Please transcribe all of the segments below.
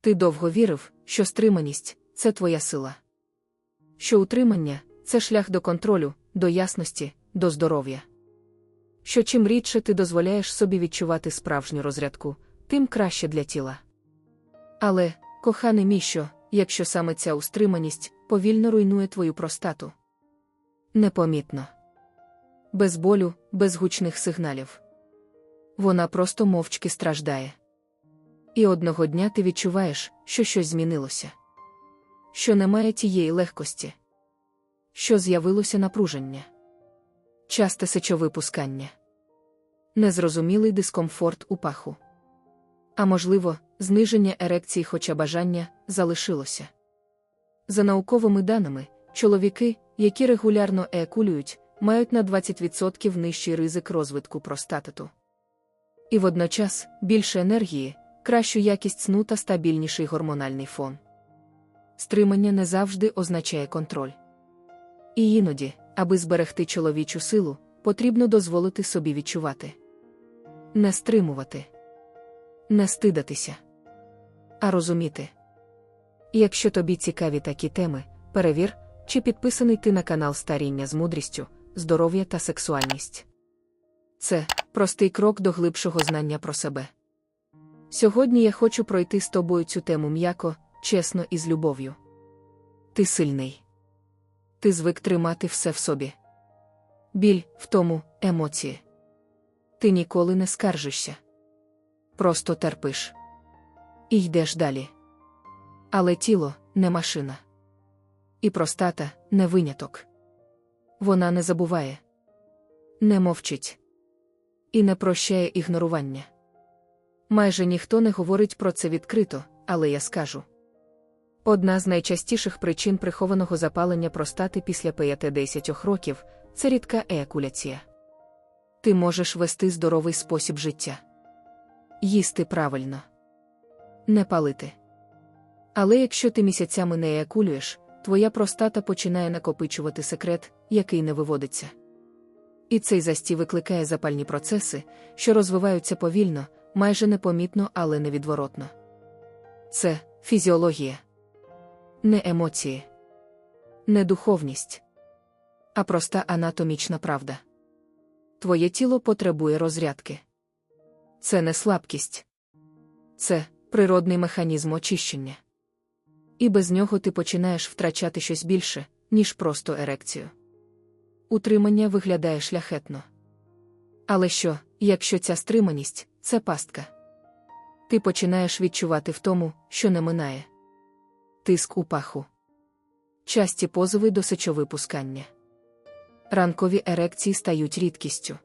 Ти довго вірив, що стриманість це твоя сила. Що утримання це шлях до контролю, до ясності, до здоров'я. Що чим рідше ти дозволяєш собі відчувати справжню розрядку, тим краще для тіла. Але, коханий мій що, якщо саме ця устриманість повільно руйнує твою простату? Непомітно. Без болю, без гучних сигналів. Вона просто мовчки страждає. І одного дня ти відчуваєш, що щось змінилося. Що немає тієї легкості. Що з'явилося напруження. Часте сечовипускання. Незрозумілий дискомфорт у паху. А можливо, зниження ерекції, хоча бажання залишилося. За науковими даними, чоловіки, які регулярно еякулюють, мають на 20% нижчий ризик розвитку простатиту. І водночас більше енергії, кращу якість сну та стабільніший гормональний фон. Стримання не завжди означає контроль. І іноді, аби зберегти чоловічу силу, потрібно дозволити собі відчувати. Не стримувати, не стидатися, а розуміти. Якщо тобі цікаві такі теми, перевір, чи підписаний ти на канал Старіння з мудрістю, здоров'я та сексуальність. Це простий крок до глибшого знання про себе. Сьогодні я хочу пройти з тобою цю тему м'яко, чесно і з любов'ю. Ти сильний. Ти звик тримати все в собі. Біль в тому емоції. Ти ніколи не скаржишся. Просто терпиш. І йдеш далі. Але тіло не машина. І простата не виняток. Вона не забуває, не мовчить і не прощає ігнорування. Майже ніхто не говорить про це відкрито, але я скажу. Одна з найчастіших причин прихованого запалення простати після 5-10 років це рідка еякуляція. Ти можеш вести здоровий спосіб життя, їсти правильно, не палити. Але якщо ти місяцями не еякулюєш, твоя простата починає накопичувати секрет, який не виводиться. І цей застій викликає запальні процеси, що розвиваються повільно, майже непомітно, але невідворотно. Це фізіологія, не емоції, не духовність, а проста анатомічна правда. Твоє тіло потребує розрядки. Це не слабкість, це природний механізм очищення. І без нього ти починаєш втрачати щось більше, ніж просто ерекцію. Утримання виглядає шляхетно. Але що, якщо ця стриманість це пастка? Ти починаєш відчувати в тому, що не минає. Тиск у паху. Часті позови до сечовипускання. Ранкові ерекції стають рідкістю.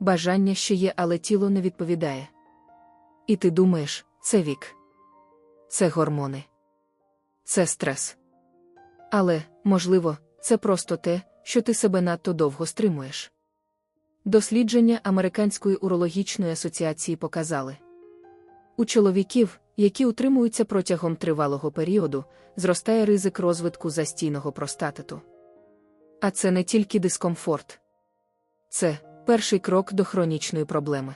Бажання ще є, але тіло не відповідає. І ти думаєш, це вік, це гормони, це стрес. Але, можливо, це просто те, що ти себе надто довго стримуєш. Дослідження Американської урологічної асоціації показали у чоловіків, які утримуються протягом тривалого періоду, зростає ризик розвитку застійного простатиту. А це не тільки дискомфорт, це перший крок до хронічної проблеми.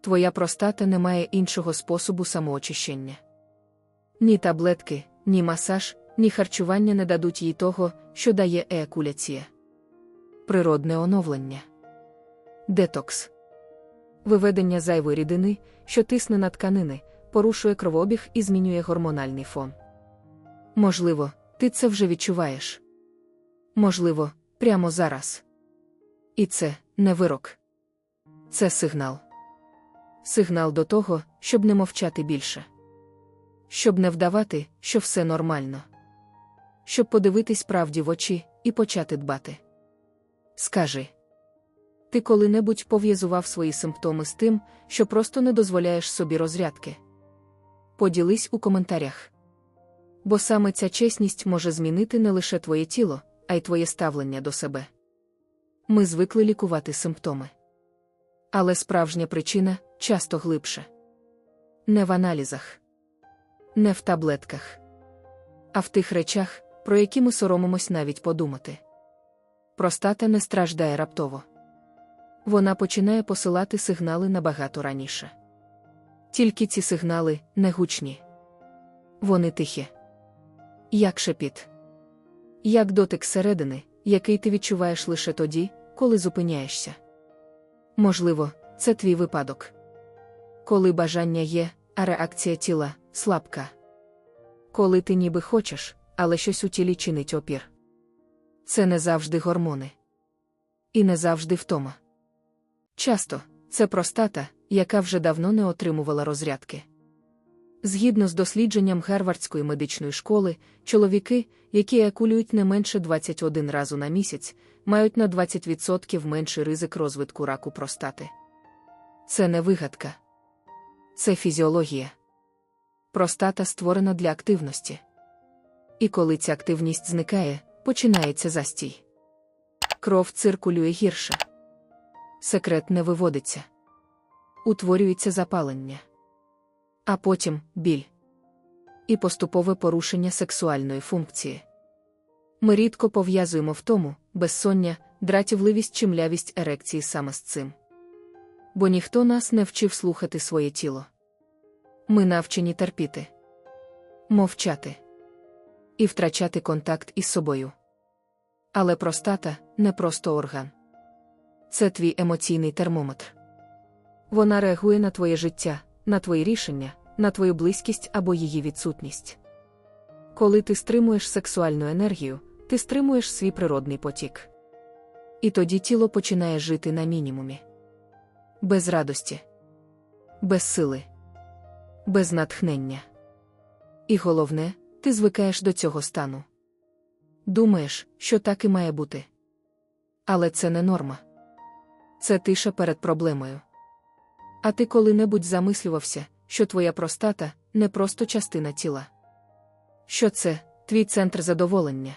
Твоя простата не має іншого способу самоочищення. Ні таблетки, ні масаж, ні харчування не дадуть їй того, що дає еякуляція. Природне оновлення. Детокс. Виведення зайвої рідини, що тисне на тканини, порушує кровообіг і змінює гормональний фон. Можливо, ти це вже відчуваєш. Можливо, прямо зараз. І це не вирок. Це сигнал. Сигнал до того, щоб не мовчати більше. Щоб не вдавати, що все нормально. Щоб подивитись правді в очі і почати дбати. Скажи. Ти коли-небудь пов'язував свої симптоми з тим, що просто не дозволяєш собі розрядки. Поділись у коментарях. Бо саме ця чесність може змінити не лише твоє тіло, а й твоє ставлення до себе. Ми звикли лікувати симптоми. Але справжня причина часто глибше. Не в аналізах, не в таблетках, а в тих речах, про які ми соромимось навіть подумати. Простата не страждає раптово. Вона починає посилати сигнали набагато раніше. Тільки ці сигнали не гучні. вони тихі. Як шепіт. Як дотик середини, який ти відчуваєш лише тоді, коли зупиняєшся. Можливо, це твій випадок. Коли бажання є, а реакція тіла слабка. Коли ти ніби хочеш, але щось у тілі чинить опір. Це не завжди гормони. І не завжди втома. Часто це простата, яка вже давно не отримувала розрядки. Згідно з дослідженням Гарвардської медичної школи, чоловіки, які екулюють не менше 21 разу на місяць, мають на 20% менший ризик розвитку раку простати. Це не вигадка. Це фізіологія. Простата створена для активності. І коли ця активність зникає, починається застій. Кров циркулює гірше. Секрет не виводиться. Утворюється запалення. А потім біль. І поступове порушення сексуальної функції. Ми рідко пов'язуємо в тому безсоння, дратівливість чи млявість ерекції саме з цим. Бо ніхто нас не вчив слухати своє тіло. Ми навчені терпіти, мовчати і втрачати контакт із собою. Але простата не просто орган. Це твій емоційний термометр. Вона реагує на твоє життя, на твої рішення, на твою близькість або її відсутність. Коли ти стримуєш сексуальну енергію, ти стримуєш свій природний потік. І тоді тіло починає жити на мінімумі. Без радості, без сили, без натхнення. І головне, ти звикаєш до цього стану. Думаєш, що так і має бути. Але це не норма. Це тиша перед проблемою. А ти коли-небудь замислювався, що твоя простата не просто частина тіла. Що це твій центр задоволення,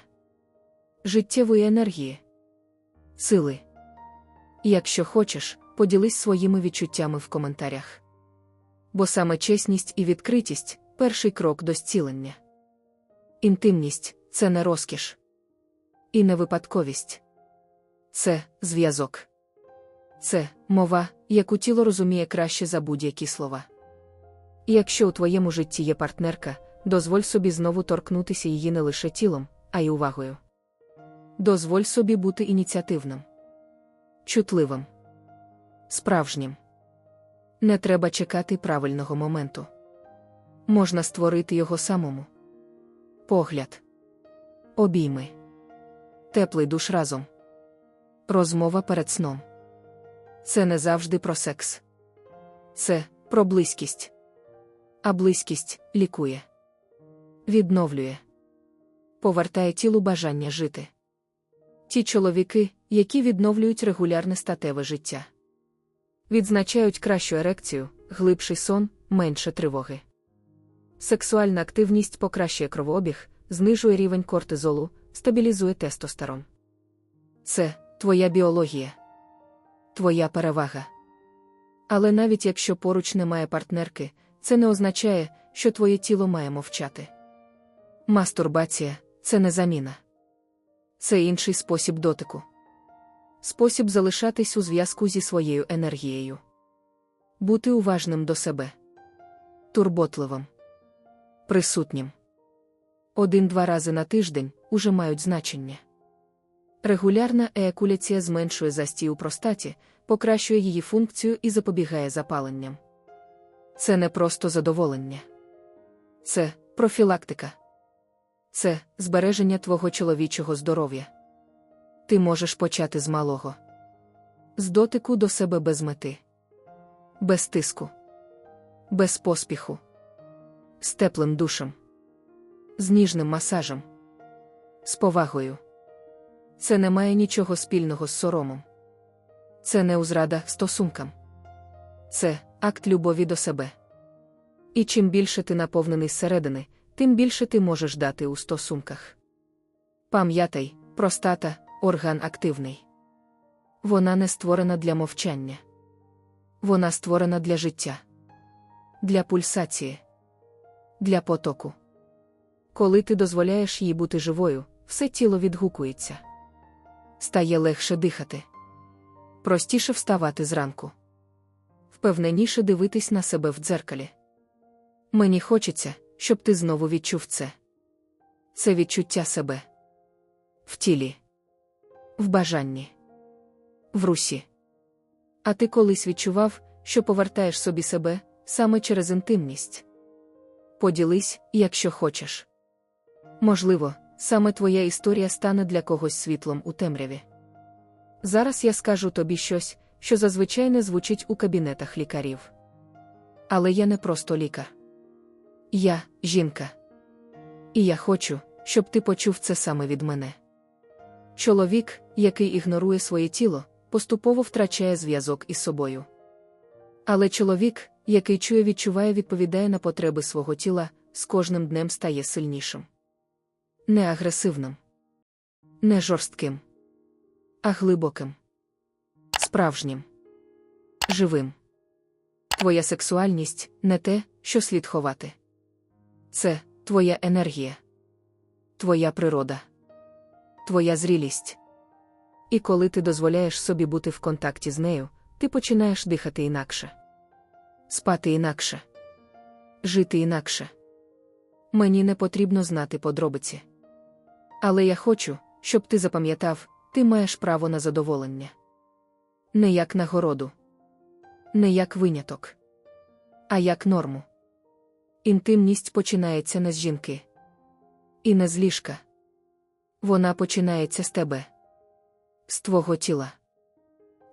життєвої енергії, сили. Якщо хочеш, поділись своїми відчуттями в коментарях. Бо саме чесність і відкритість перший крок до зцілення. Інтимність це не розкіш. І не випадковість. Це зв'язок. Це мова, яку тіло розуміє краще за будь-які слова. І якщо у твоєму житті є партнерка, дозволь собі знову торкнутися її не лише тілом, а й увагою. Дозволь собі бути ініціативним, чутливим, справжнім. Не треба чекати правильного моменту. Можна створити його самому. Погляд, обійми, теплий душ разом, розмова перед сном. Це не завжди про секс. Це про близькість. А близькість лікує, відновлює, повертає тілу бажання жити. Ті чоловіки, які відновлюють регулярне статеве життя, відзначають кращу ерекцію, глибший сон, менше тривоги. Сексуальна активність покращує кровообіг, знижує рівень кортизолу, стабілізує тестостерон. Це твоя біологія твоя перевага. Але навіть якщо поруч немає партнерки, це не означає, що твоє тіло має мовчати. Мастурбація це не заміна. Це інший спосіб дотику. Спосіб залишатись у зв'язку зі своєю енергією. Бути уважним до себе, турботливим, присутнім. Один-два рази на тиждень уже мають значення. Регулярна еякуляція зменшує застій у простаті, покращує її функцію і запобігає запаленням. Це не просто задоволення. Це профілактика. Це збереження твого чоловічого здоров'я. Ти можеш почати з малого, з дотику до себе без мети, без тиску, без поспіху, з теплим душем, з ніжним масажем, з повагою. Це не має нічого спільного з соромом. Це не узрада стосункам. Це акт любові до себе. І чим більше ти наповнений зсередини, тим більше ти можеш дати у стосунках. Пам'ятай, простата, орган активний. Вона не створена для мовчання. Вона створена для життя, для пульсації, для потоку. Коли ти дозволяєш їй бути живою, все тіло відгукується стає легше дихати. Простіше вставати зранку. Впевненіше дивитись на себе в дзеркалі. Мені хочеться, щоб ти знову відчув це. Це відчуття себе в тілі, в бажанні, в русі. А ти колись відчував, що повертаєш собі себе саме через інтимність. Поділись, якщо хочеш. Можливо, саме твоя історія стане для когось світлом у темряві. Зараз я скажу тобі щось, що зазвичай не звучить у кабінетах лікарів. Але я не просто лікар. Я жінка. І я хочу, щоб ти почув це саме від мене. Чоловік, який ігнорує своє тіло, поступово втрачає зв'язок із собою. Але чоловік, який чує, відчуває, відповідає на потреби свого тіла, з кожним днем стає сильнішим. Не агресивним, не жорстким, а глибоким, справжнім, живим. Твоя сексуальність не те, що слід ховати. Це твоя енергія, твоя природа, твоя зрілість. І коли ти дозволяєш собі бути в контакті з нею, ти починаєш дихати інакше, спати інакше, жити інакше. Мені не потрібно знати подробиці. Але я хочу, щоб ти запам'ятав, ти маєш право на задоволення. Не як нагороду, не як виняток, а як норму. Інтимність починається не з жінки. І не з ліжка. Вона починається з тебе, з твого тіла,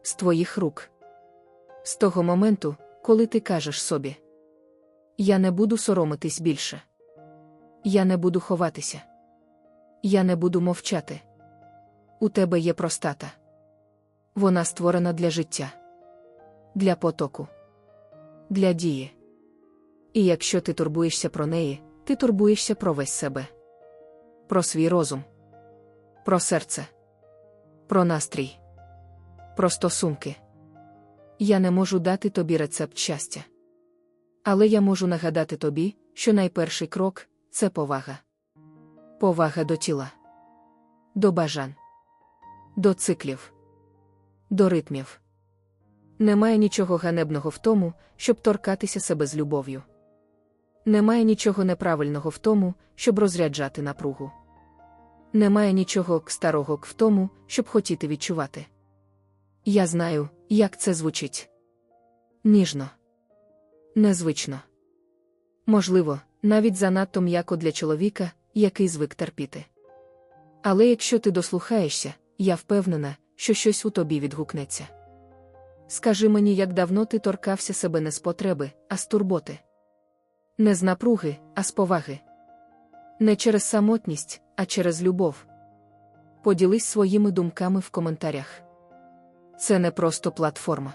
з твоїх рук. З того моменту, коли ти кажеш собі: Я не буду соромитись більше. Я не буду ховатися. Я не буду мовчати. У тебе є простата. Вона створена для життя, для потоку, для дії. І якщо ти турбуєшся про неї, ти турбуєшся про весь себе, про свій розум, про серце, про настрій, про стосунки. Я не можу дати тобі рецепт щастя. Але я можу нагадати тобі, що найперший крок це повага. Повага до тіла, до бажань, до циклів, до ритмів. Немає нічого ганебного в тому, щоб торкатися себе з любов'ю. Немає нічого неправильного в тому, щоб розряджати напругу. Немає нічого старого в тому, щоб хотіти відчувати. Я знаю, як це звучить. Ніжно, незвично. Можливо, навіть занадто м'яко для чоловіка, який звик терпіти. Але якщо ти дослухаєшся, я впевнена, що щось у тобі відгукнеться. Скажи мені, як давно ти торкався себе не з потреби, а з турботи. Не з напруги, а з поваги. Не через самотність, а через любов. Поділись своїми думками в коментарях. Це не просто платформа.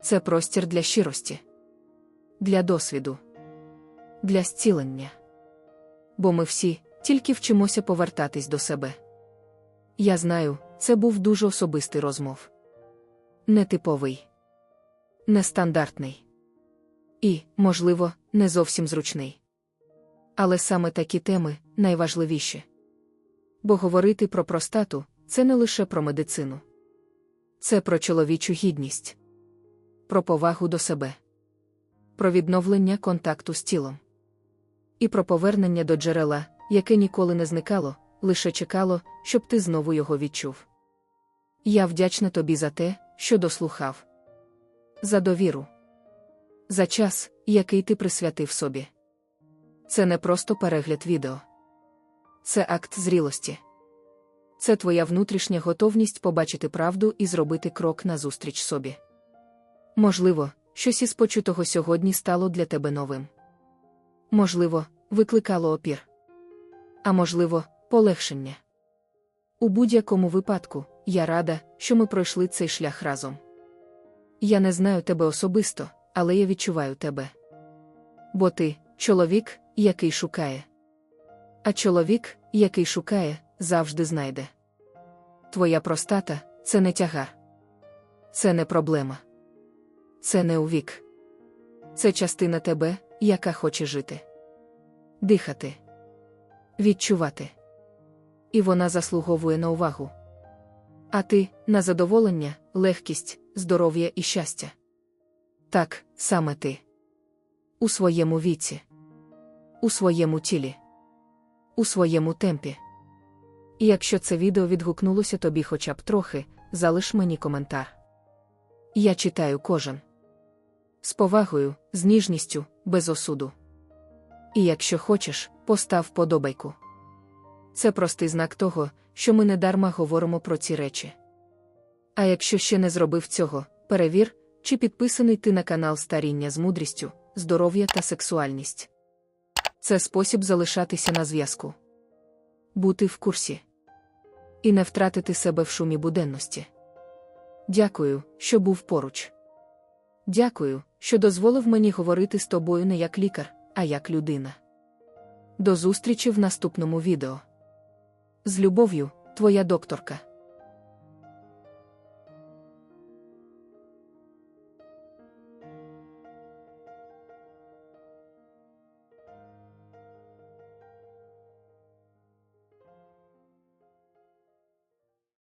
Це простір для щирості, для досвіду, для зцілення. Бо ми всі тільки вчимося повертатись до себе. Я знаю, це був дуже особистий розмов. Нетиповий, нестандартний. І, можливо, не зовсім зручний. Але саме такі теми найважливіші. Бо говорити про простату це не лише про медицину. Це про чоловічу гідність, про повагу до себе, про відновлення контакту з тілом і про повернення до джерела, яке ніколи не зникало, лише чекало, щоб ти знову його відчув. Я вдячна тобі за те, що дослухав, за довіру, за час, який ти присвятив собі. Це не просто перегляд відео, це акт зрілості. Це твоя внутрішня готовність побачити правду і зробити крок назустріч собі. Можливо, щось із почутого сьогодні стало для тебе новим. Можливо, викликало опір. А можливо, полегшення. У будь-якому випадку, я рада, що ми пройшли цей шлях разом. Я не знаю тебе особисто, але я відчуваю тебе. Бо ти чоловік, який шукає. А чоловік, який шукає, завжди знайде. Твоя простата це не тягар. Це не проблема. Це не увік. Це частина тебе, яка хоче жити. Дихати, відчувати. І вона заслуговує на увагу. А ти на задоволення, легкість, здоров'я і щастя. Так, саме ти. У своєму віці. у своєму тілі, у своєму темпі. І якщо це відео відгукнулося тобі хоча б трохи, залиш мені коментар. Я читаю кожен. З повагою, з ніжністю, без осуду. І якщо хочеш, постав подобайку. Це простий знак того, що ми недарма говоримо про ці речі. А якщо ще не зробив цього, перевір, чи підписаний ти на канал Старіння з мудрістю, здоров'я та сексуальність. Це спосіб залишатися на зв'язку, бути в курсі і не втратити себе в шумі буденності. Дякую, що був поруч. Дякую, що дозволив мені говорити з тобою не як лікар, а як людина. До зустрічі в наступному відео. З любов'ю, твоя докторка.